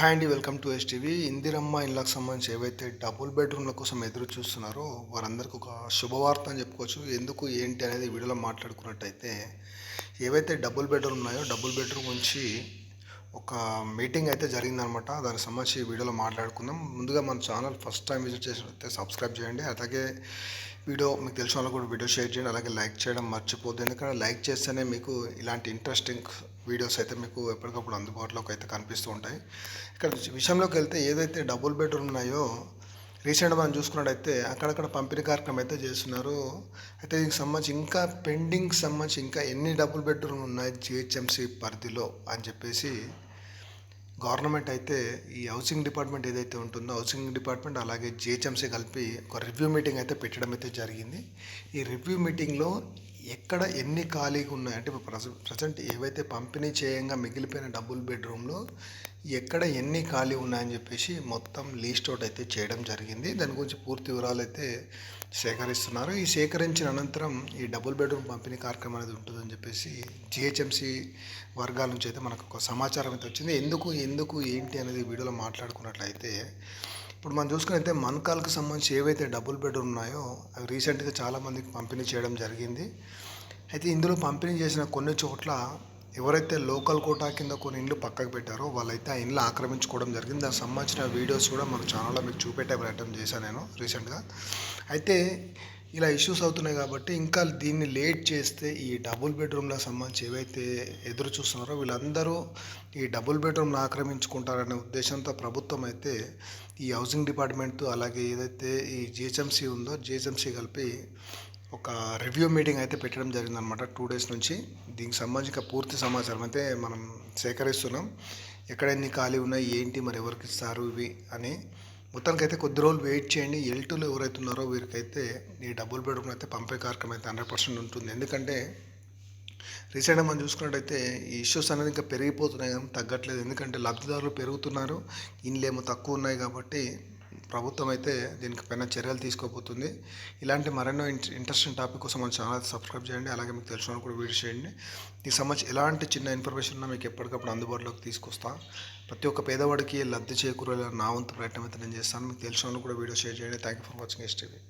Hi అండి welcome to STV. Indiramma ఇళ్ళకి సంబంధించి ఏవైతే డబుల్ బెడ్రూమ్ల కోసం ఎదురు చూస్తున్నారో వారందరికీ ఒక శుభవార్త అని చెప్పుకోవచ్చు. ఎందుకు ఏంటి అనేది వీడియోలో మాట్లాడుకున్నట్టయితే ఏవైతే డబుల్ బెడ్రూమ్ ఉన్నాయో డబుల్ బెడ్రూమ్ నుంచి ఒక మీటింగ్ అయితే జరిగిందనమాట. దానికి సంబంధించి వీడియోలో మాట్లాడుకుందాం. ముందుగా మన ఛానల్ ఫస్ట్ టైం విజిట్ చేసినట్లయితే సబ్స్క్రైబ్ చేయండి. అలాగే వీడియో మీకు తెలిసిన వాళ్ళు కూడా వీడియో షేర్ చేయండి. అలాగే లైక్ చేయడం మర్చిపోద్దు. ఎందుకంటే లైక్ చేస్తేనే మీకు ఇలాంటి ఇంట్రెస్టింగ్ వీడియోస్ అయితే మీకు ఎప్పటికప్పుడు అందుబాటులోకి అయితే కనిపిస్తూ ఉంటాయి. ఇక్కడ విషయంలోకి వెళ్తే ఏదైతే డబుల్ బెడ్రూమ్ ఉన్నాయో రీసెంట్గా మనం చూసుకున్నట్టయితే అక్కడక్కడ పంపిణీ కార్యక్రమం అయితే చేస్తున్నారు. అయితే దీనికి సంబంధించి ఇంకా పెండింగ్ సంబంధించి ఇంకా ఎన్ని డబుల్ బెడ్రూమ్ ఉన్నాయి జిహెచ్ఎంసీ పరిధిలో అని చెప్పేసి గవర్నమెంట్ అయితే ఈ హౌసింగ్ డిపార్ట్మెంట్ ఏదైతే ఉంటుందో హౌసింగ్ డిపార్ట్మెంట్ అలాగే జిహెచ్ఎంసీ కలిపి ఒక రివ్యూ మీటింగ్ అయితే పెట్టడం అయితే జరిగింది. ఈ రివ్యూ మీటింగ్లో ఎక్కడ ఎన్ని ఖాళీగా ఉన్నాయి? అంటే ప్రజెంట్ ఏవైతే పంపిణీ చేయంగా మిగిలిపోయిన డబుల్ బెడ్రూమ్లో ఎక్కడ ఎన్ని ఖాళీ ఉన్నాయని చెప్పేసి మొత్తం లీస్ట్ అవుట్ అయితే చేయడం జరిగింది. దాని గురించి పూర్తి వివరాలు అయితే సేకరిస్తున్నారు. ఈ సేకరించిన అనంతరం ఈ డబుల్ బెడ్రూమ్ పంపిణీ కార్యక్రమం అనేది ఉంటుందని చెప్పేసి జిహెచ్ఎంసీ వర్గాల నుంచి అయితే మనకు ఒక సమాచారం అయితే వచ్చింది. ఎందుకు ఎందుకు ఏంటి అనేది వీడియోలో మాట్లాడుకున్నట్లయితే ఇప్పుడు మనం చూసుకున్నైతే మన్కాల్కి సంబంధించి ఏవైతే డబుల్ బెడ్రూమ్ ఉన్నాయో అవి రీసెంట్గా చాలామందికి పంపిణీ చేయడం జరిగింది. అయితే ఇందులో పంపిణీ చేసిన కొన్ని చోట్ల ఎవరైతే లోకల్ కోటా కింద కొన్ని ఇండ్లు పక్కకు పెట్టారో వాళ్ళైతే ఆ ఇండ్లు ఆక్రమించుకోవడం జరిగింది. దానికి సంబంధించిన వీడియోస్ కూడా మన ఛానల్లో మీకు చూపెట్టే ప్రయత్నం చేశాను నేను రీసెంట్గా. అయితే ఇలా ఇష్యూస్ అవుతున్నాయి కాబట్టి ఇంకా దీన్ని లేట్ చేస్తే ఈ డబుల్ బెడ్రూమ్లకు సంబంధించి ఏవైతే ఎదురు చూస్తున్నారో వీళ్ళందరూ ఈ డబుల్ బెడ్రూమ్లు ఆక్రమించుకుంటారనే ఉద్దేశంతో ప్రభుత్వం అయితే ఈ హౌసింగ్ డిపార్ట్మెంట్ అలాగే ఏదైతే ఈ జిహెచ్ఎంసీ ఉందో జిహెచ్ఎంసీ కలిపి ఒక రివ్యూ మీటింగ్ అయితే పెట్టడం జరిగిందనమాట టూ డేస్ నుంచి. దీనికి సంబంధించిన పూర్తి సమాచారం అయితే మనం సేకరిస్తున్నాం. ఎక్కడ ఎన్ని ఖాళీ ఉన్నాయి ఏంటి మరి ఎవరికి ఇస్తారు ఇవి అని. మొత్తానికి అయితే కొద్ది రోజులు వెయిట్ చేయండి. ఎల్ టూలో ఎవరైతే ఉన్నారో వీరికైతే ఈ డబుల్ బెడ్రూమ్ అయితే పంపే కార్యక్రమం అయితే హండ్రెడ్ పర్సెంట్ ఉంటుంది. ఎందుకంటే రీసెంట్గా మనం చూసుకున్నట్టయితే ఈ ఇష్యూస్ అనేది ఇంకా పెరిగిపోతున్నాయి కానీ తగ్గట్లేదు. ఎందుకంటే లబ్ధిదారులు పెరుగుతున్నారు ఇండ్లేమో తక్కువ ఉన్నాయి కాబట్టి ప్రభుత్వం అయితే దీనికి పైన చర్యలు తీసుకోబోతుంది. ఇలాంటి మరెన్నో ఇంట్రెస్టింగ్ టాపిక్ కోసం మన ఛానల్ సబ్స్క్రైబ్ చేయండి. అలాగే మీకు తెలిసిన కూడా వీడియో చేయండి. దీనికి సంబంధించి ఎలాంటి చిన్న ఇన్ఫర్మేషన్ ఉన్నా మీకు ఎప్పటికప్పుడు అందుబాటులోకి తీసుకొస్తా. ప్రతి ఒక్క పేదవాడికి లబ్ధి చేకూరేలా నా వంతు ప్రయత్నం అయితే నేను చేస్తాను. మీకు తెలిసిన కూడా వీడియో షేర్ చేయండి. Thank you for watching STV